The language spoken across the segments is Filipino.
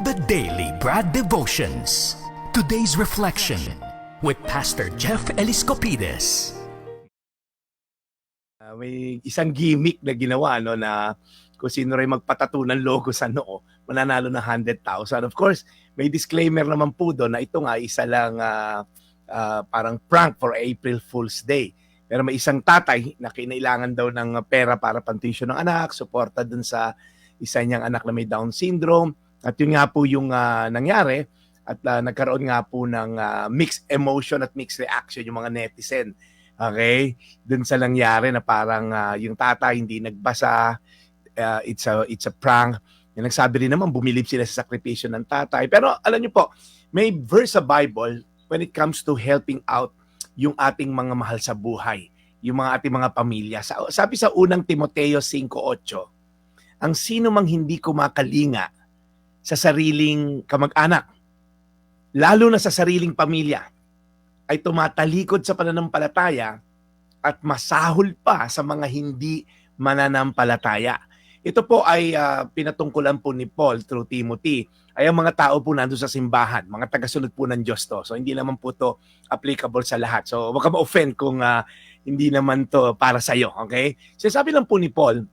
The Daily Brad Devotions. Today's reflection with Pastor Jeff Eliscopides. Ah, may isang gimmick na ginawa no na kung sino rin magpatato ng logo sa noo, mananalo ng 100,000. Of course, may disclaimer naman po doon na ito nga isa lang ah, ah, parang prank for April Fool's Day. Pero may isang tatay na kinailangan daw ng pera para pantuition ng anak, suporta dun sa isa niyang anak na may Down syndrome. At yun nga po yung ah, nangyari at ah, nagkaroon nga po ng ah, mixed emotion at mixed reaction yung mga netizen. Okay? Dun sa nangyari na parang ah, yung tatay hindi nagbasa, ah, it's a it's a prank. Yung nagsabi rin naman bumilib sila sa sakripisyo ng tatay. Pero alam niyo po, may verse sa Bible when it comes to helping out yung ating mga mahal sa buhay, yung mga ating mga pamilya. Sa, sabi sa unang Timoteo 5:8, ang sino mang hindi kumakalinga sa sariling kamag-anak, lalo na sa sariling pamilya, ay tumatalikod sa pananampalataya at masahol pa sa mga hindi mananampalataya. Ito po ay ah, pinatungkulan po ni Paul through Timothy. Ay ang mga tao po nandun sa simbahan, mga tagasunod po ng Diyos to. So hindi naman po to applicable sa lahat. So wag ka ma-offend kung ah, hindi naman to para sa iyo, okay? Sinasabi lang po ni Paul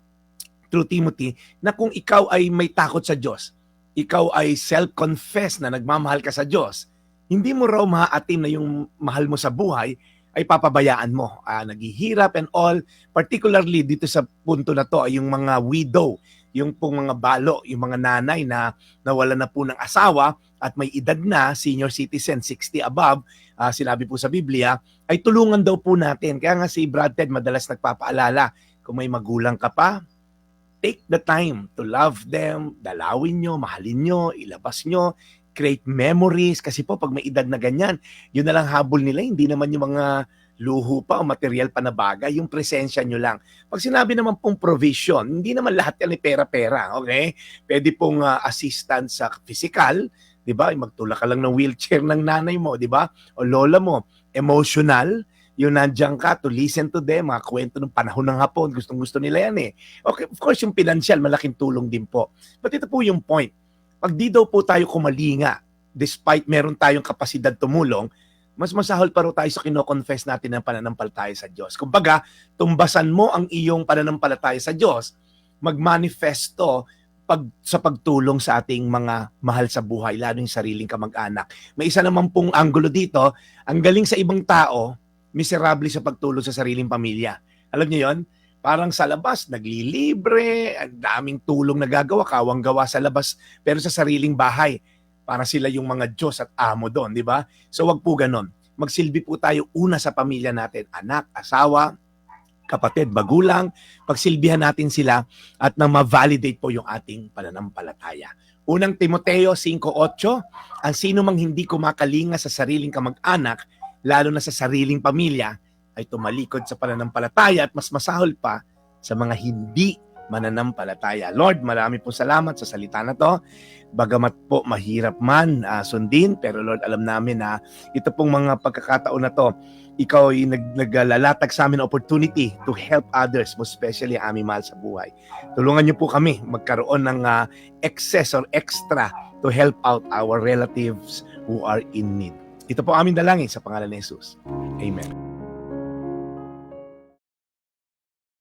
through Timothy na kung ikaw ay may takot sa Diyos, ikaw ay self-confess na nagmamahal ka sa Diyos, hindi mo raw maaatim na yung mahal mo sa buhay ay papabayaan mo. Ah, naghihirap and all, particularly dito sa punto na to ay yung mga widow, yung pong mga balo, yung mga nanay na nawala na po ng asawa at may edad na, senior citizen, 60 above, ah, sinabi po sa Biblia, ay tulungan daw po natin. Kaya nga si Brad Ted madalas nagpapaalala, kung may magulang ka pa, take the time to love them, dalawin nyo, mahalin nyo, ilabas nyo, create memories. Kasi po, pag may edad na ganyan, yun na lang habol nila, hindi naman yung mga luho pa o material pa na bagay, yung presensya nyo lang. Pag sinabi naman pong provision, hindi naman lahat yan ay pera-pera, okay? Pwede pong ah, assistance sa physical, di ba? Magtula ka lang ng wheelchair ng nanay mo, di ba? O lola mo. Emotional, yung nandiyan ka to listen to them, mga kwento ng panahon ng hapon, gustong gusto nila yan eh. Okay, of course, yung financial, malaking tulong din po. But ito po yung point. Pag di daw po tayo kumalinga, despite meron tayong kapasidad tumulong, mas masahol pa rin tayo sa kino-confess natin ng pananampalataya sa Diyos. Kumbaga, tumbasan mo ang iyong pananampalataya sa Diyos, magmanifesto pag, sa pagtulong sa ating mga mahal sa buhay, lalo yung sariling kamag-anak. May isa naman pong anggulo dito, ang galing sa ibang tao, miserable sa pagtulong sa sariling pamilya. Alam niyo yon? Parang sa labas, naglilibre, ang daming tulong nagagawa, kawang gawa sa labas, pero sa sariling bahay, para sila yung mga Diyos at amo doon, di ba? So wag po ganon. Magsilbi po tayo una sa pamilya natin, anak, asawa, kapatid, bagulang, pagsilbihan natin sila at na ma-validate po yung ating pananampalataya. Unang Timoteo 5.8, ang sino mang hindi kumakalinga sa sariling kamag-anak, lalo na sa sariling pamilya, ay tumalikod sa pananampalataya at mas masahol pa sa mga hindi mananampalataya. Lord, marami po salamat sa salita na to. Bagamat po mahirap man ah, sundin, pero Lord, alam namin na ito pong mga pagkakataon na to, ikaw ay nag, naglalalatag sa amin opportunity to help others, most especially aming mahal sa buhay. Tulungan niyo po kami magkaroon ng ah, excess or extra to help out our relatives who are in need. Ito po aming dalangin sa pangalan ni Jesus. Amen.